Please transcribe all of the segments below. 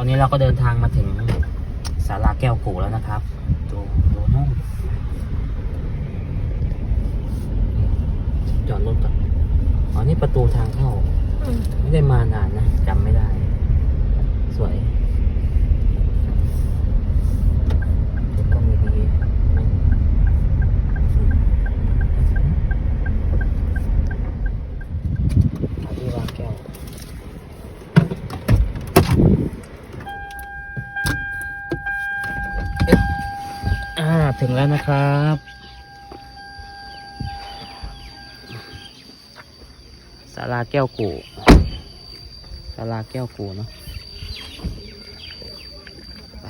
อนนี้เราก็เดินทางมาถึงศาลาแก้วกูแล้วนะครับ ดูดูนู่นจอดรถก่อนอ๋อนี่ประตูทางเข้า ไม่ได้มานานนะจำไม่ได้ สวยก็มีดีที่วางแก้ว อ่า ถึงแล้วนะครับศาลาแก้วกูศาลาแก้วกูเนาะป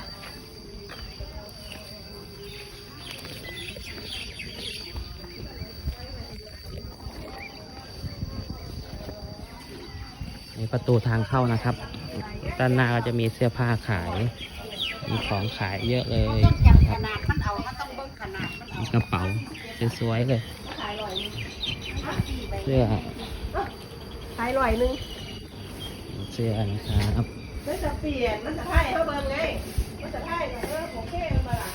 นี่ประตูทางเข้านะครับ ด้านหน้าก็จะมีเสื้อผ้าขาย มีของขายเยอะเลยนะครับ นาดมันเอามันต้องเบิ่งขนาดมันเอามีกระเป๋าสวยๆเลย ขายร้อยหนึงเสื้อ ขายร้อยหนึงเสื้อนะครับ มันจะเปลี่ยนมันจะให้เขาเบิ่งไงมันจะให้เออโอเคมาล่ะ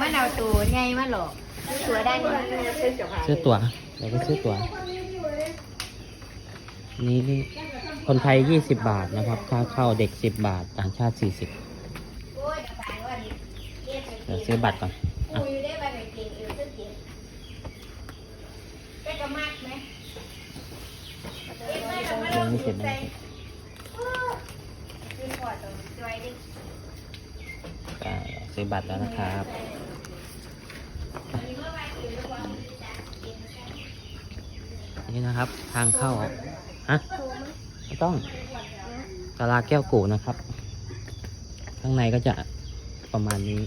มันเอาตัวไงมาหรอกตัวด้านนี้เสื้อตัวเราก็ซื้อตัวนี่คนไทย 20 บาทนะครับ ค่าเข้าเด็ก 10 บาท ต่างชาติ 40 โอ้ยตายว่าดิเรียก เดี๋ยวซื้อบัตรก่อนอะคุยได้ไปแบบเก่งอยู่ซึ่งเก่งได้กระมากไหมยังไม่เสร็จนะคือพอตัวจอยดิอ่าซื้อบัตรแล้วนะครับนี่นะครับ ทางเข้าฮะไม่ต้องตลาแก้วกูนะครับ ข้างในก็จะประมาณนี้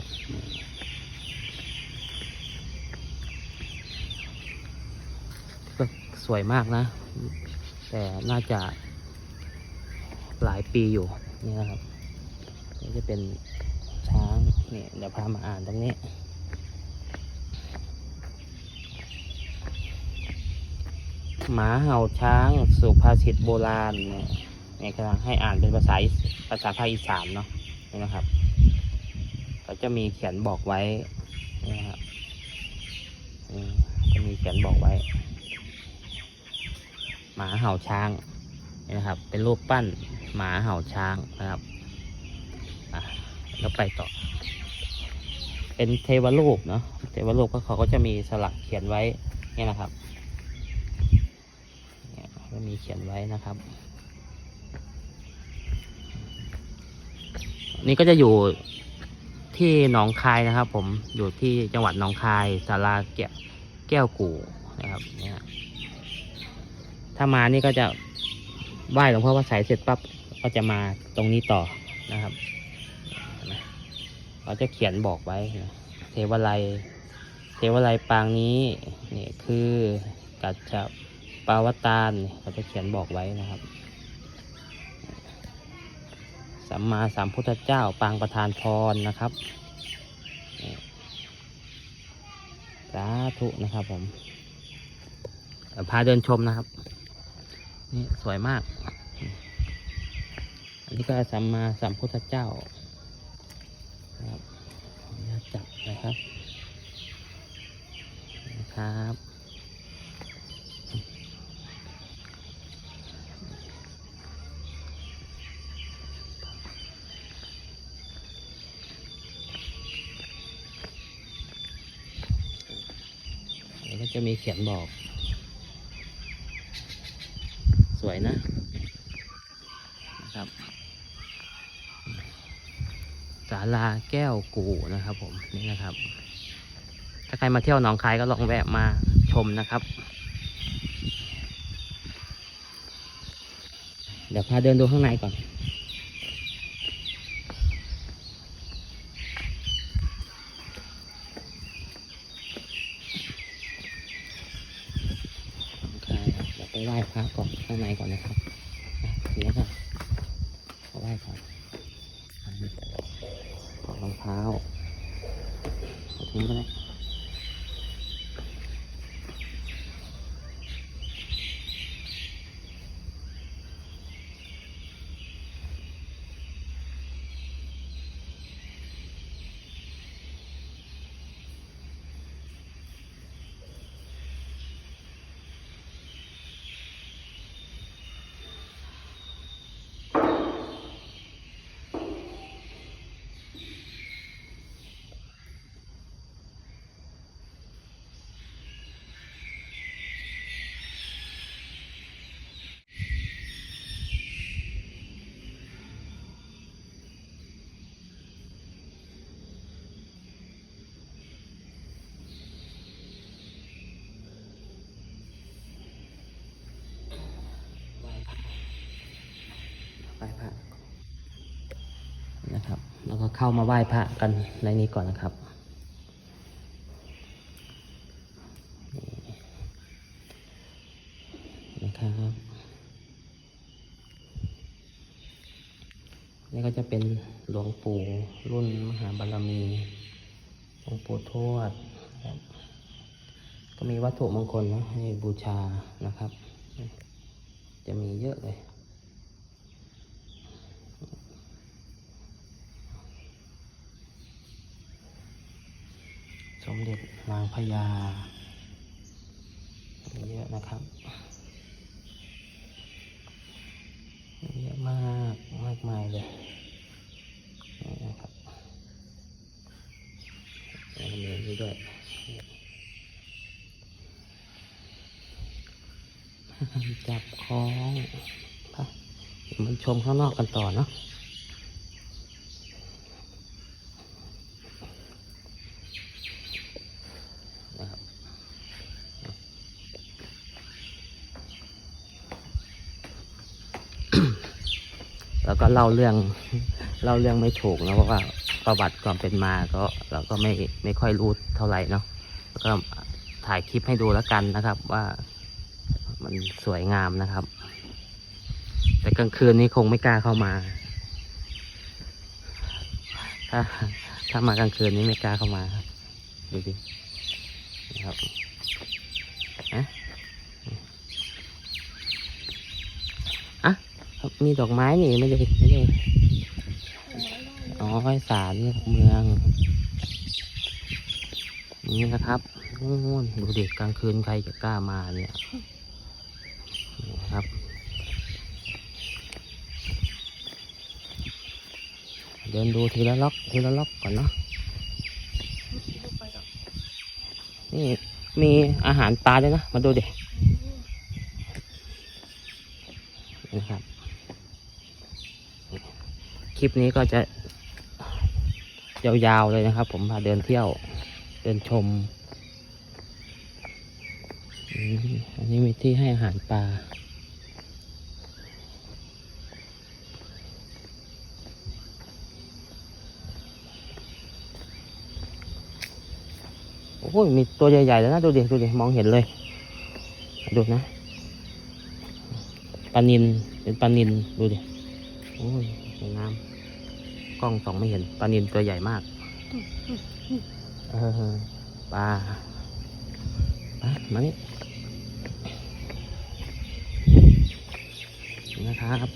สวยมากนะ แต่น่าจะหลายปีอยู่นี่นะครับนี่จะเป็นช้างเนี่ยเดี๋ยวพามาอ่านตรงนี้ หมาเห่าช้างสุภาษิตโบราณเนี่ยเนี่ยกำลังให้อ่านเป็นภาษาภาษาภาคอีสานเนาะนี่นะครับ ก็จะมีเขียนบอกไว้นี่นะครับมจะมีเขียนบอกไว้ หมาเห่าช้างนี่นะครับ เป็นรูปปั้นหมาเห่าช้างนะครับแล้วไปต่อ เป็นเทวรูปเนาะเทวรูปก็เขาก็จะมีสลักเขียนไว้เนี่ยนะครับเนี่ยก็มีเขียนไว้นะครับ นี่ก็จะอยู่ที่หนองคายนะครับ ผมอยู่ที่จังหวัดหนองคายศาลาแก้วแก้วกู่นะครับเนี่ย ถ้ามานี่ก็จะไหว้หลวงพ่อพระสายเสร็จปั๊บก็จะมาตรงนี้ต่อนะครับเขาจะเขียนบอกไว้ เทวไลยเทวไลยปางนี้เนี่ยคือกัจจปาวตานเขาจะเขียนบอกไว้นะครับสัมมาสัมพุทธเจ้าปางประธานพรนะครับสาธุนะครับผมพาเดินชมนะครับ นี่สวยมาก อันนี้ก็สัมมาสัมพุทธเจ้านะครับขออนุญาตจับนะครับนะครับอันนี้ก็จะมีเขียนบอก ส วยนะนะครับศาลาแก้วกูนะครับผมนี่นะครับ ถ้าใครมาเที่ยวหนองคายก็ลองแวะมาชมนะครับ เดี๋ยวพาเดินดูข้างในก่อน ใช่ครับเดี๋ยว ไปไหว้พระก่อนข้างในก่อนนะครับเดี๋ยวครับขอไหว้ก่อนขอรองเท้าขอทิ้งก็ได้ แล้วก็ เข้ามาไหว้พระกันในนี้ก่อนนะครับ นะครับนี่ก็จะเป็นหลวงปู่รุ่นมหาบารมีหลวงปู่ทวดครับก็มีวัตถุมงคลนะให้บูชานะครับ จะมีเยอะเลย สมเด็จนางพญาเยอะนะครับ เยอะมากมากมายเลยนี่นะครับแล้วก็มีอันนี้ด้วยจับของไปมันชมข้างนอกกันต่อเนาะนะครับ แล้วก็เล่าเรื่องเล่าเรื่องไม่ถูกนะเพราะว่าประวัติความเป็นมาก็เราก็ไม่ไม่ค่อยรู้เท่าไหร่เนาะแล้วก็ถ่ายคลิปให้ดูแล้วกันนะครับว่ามันสวยงามนะครับ แต่กลางคืนนี้คงไม่กล้าเข้ามา ถ้าถ้ามากลางคืนนี้ไม่กล้าเข้ามาครับดูดินะครับอะอะ มีดอกไม้นี่ไม่ได้ไม่ได้อ๋อไฟสารเมือง นี่นะครับโอ้โหดูเด็กกลางคืนใครจะกล้ามาเนี่ยนี่ครับเดินดูทีละล็อกทีละล็อกก่อนเนาะนี่มีอาหารปลาด้วยนะ มาดูเดินี่นะครับ คลิปนี้ก็จะ ยาวๆเลยนะครับ ผมพาเดินเที่ยว เดินชม อันนี้มีที่ให้อาหารปลาโอ้ยมีตัวใหญ่ๆแล้วนะ ดูดิ ดูดิ มองเห็นเลย ดูนะปลานินเป็นปลานินดูดิ โอ้ย สวยงามกล้องส่องไม่เห็นปลานินตัวใหญ่มากเออปลาปลามานี่นะครับ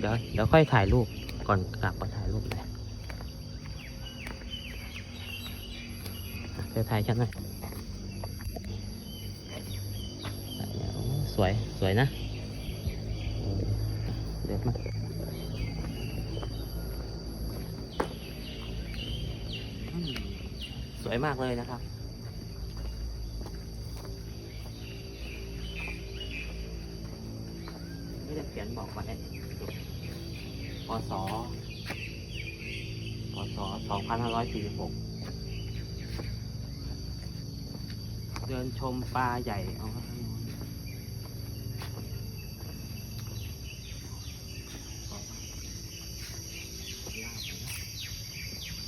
เดี๋ยวเดี๋ยวค่อยถ่ายรูปก่อนกลับก็ถ่ายรูปเลยอะเธอถ่ายฉันหน่อยสวย สวยนะ เดี๋ยวมาอืมสวยมากเลยนะครับ ไม่ได้เขียนบอกไว้พศพศสองพันห้าร้อยสี่สิบหกเดินชมปลาใหญ่เอาครับ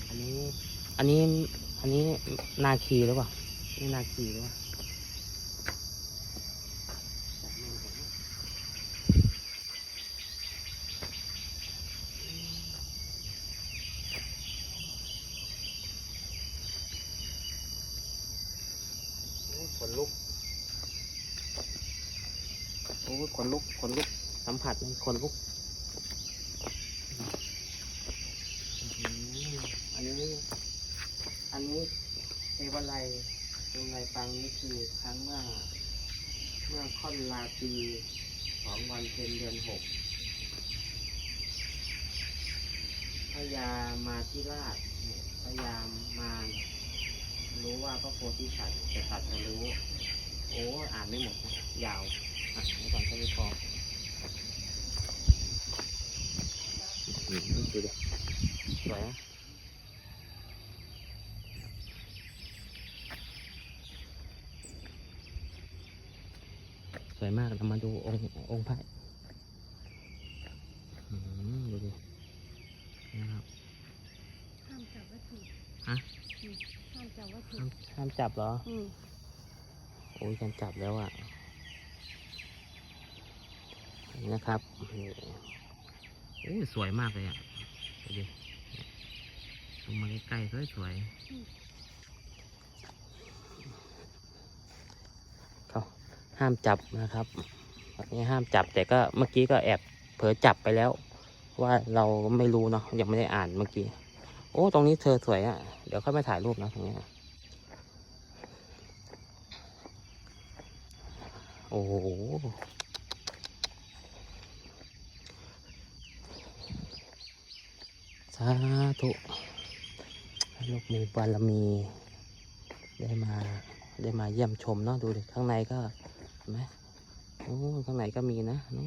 อันนี้ อันนี้ อันนี้นาคีหรือเปล่านี่นาคีหรือเปล่าโอ้ยขนลุก โอ้ยขนลุก ขนลุก สัมผัสมันขนลุกอื้อหืออันนี้ อันนี้เทวไลยเทวไล คือครั้งเมื่อเมื่อค่อนลาปีสองวันเพ็ญเดือนหกพระยามาที่ราชเนี่ยพยามมารู้ว่าพระโพธิสัตว์จะตัดจะรู้ โอ้อ่านไม่หมดนะยาวอะไม่ก่อนแค่นี้พออืมดูดิสวยนะ วยมากเรามาดูองค์องค์พระดูดินะครับห้ามจับวัตถุฮะห้ามจับวัตถุห้ามจับเหรอโอ้ยการจับแล้วอะนะครับโอ้ยสวยมากเลยอะดูดิลงมาใกล้ๆสวยๆ ห้ามจับนะครับอันนี้ห้ามจับแต่ก็เมื่อกี้ก็แอบเผลอจับไปแล้ว ว่าเราไม่รู้เนาะยังไม่ได้อ่านเมื่อกี้ โอ้ตรงนี้เธอสวยอะ เดี๋ยวค่อยมาถ่ายรูปนะตรงนี้โอ้โหสาธุลูกมีบารมี ได้มาได้มาเยี่ยมชมเนาะดูดิข้างในก็ ไหมโอ้ข้างในก็มีนะนู่น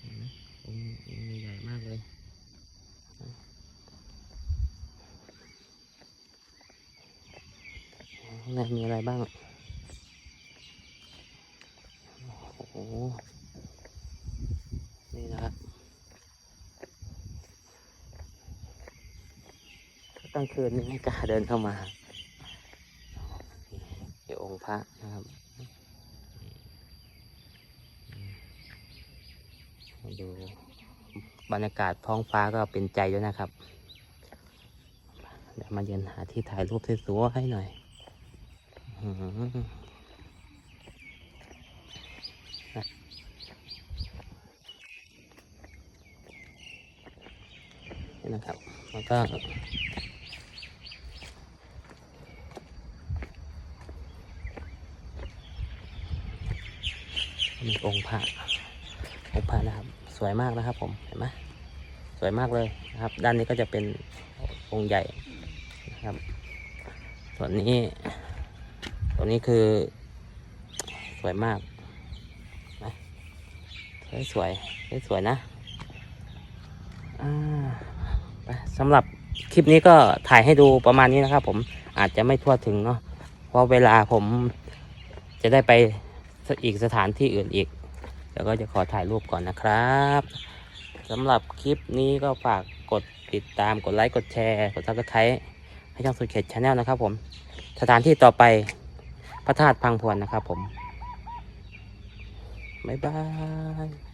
เห็นไหมองค์องค์ใหญ่มากเลยข้างในมีอะไรบ้างโอ้โหนี่นะครับกลางคืนนี่ไม่กล้าเดินเข้ามานี่องค์พระนะครับมาดู บรรยากาศท้องฟ้าก็เป็นใจด้วยนะครับ เดี๋ยวมาเย็นหาที่ถ่ายรูปสวยๆให้หน่อยนี่นะครับแล้วก็มีองค์พระองค์พระนะครับ สวยมากนะครับ ผมเห็นไหมสวยมากเลยนะครับ ด้านนี้ก็จะเป็นองค์ใหญ่นะครับ ส่วนนี้ตัวนี้คือสวยมากนะสวยสวยสวยสวยนะสำหรับคลิปนี้ก็ถ่ายให้ดูประมาณนี้นะครับ ผมอาจจะไม่ทั่วถึงเนาะเพราะเวลาผมจะได้ไปอีกสถานที่อื่นอีก แล้วก็จะขอถ่ายรูปก่อนนะครับสำหรับคลิปนี้ก็ฝากกดติดตามกดไลค์กดแชร์กดซับสไครต์ให้ช่องสุดเขตชาแนลนะครับผมสถานที่ต่อไปพระธาตุพังพวนนะครับผมบ๊ายบาย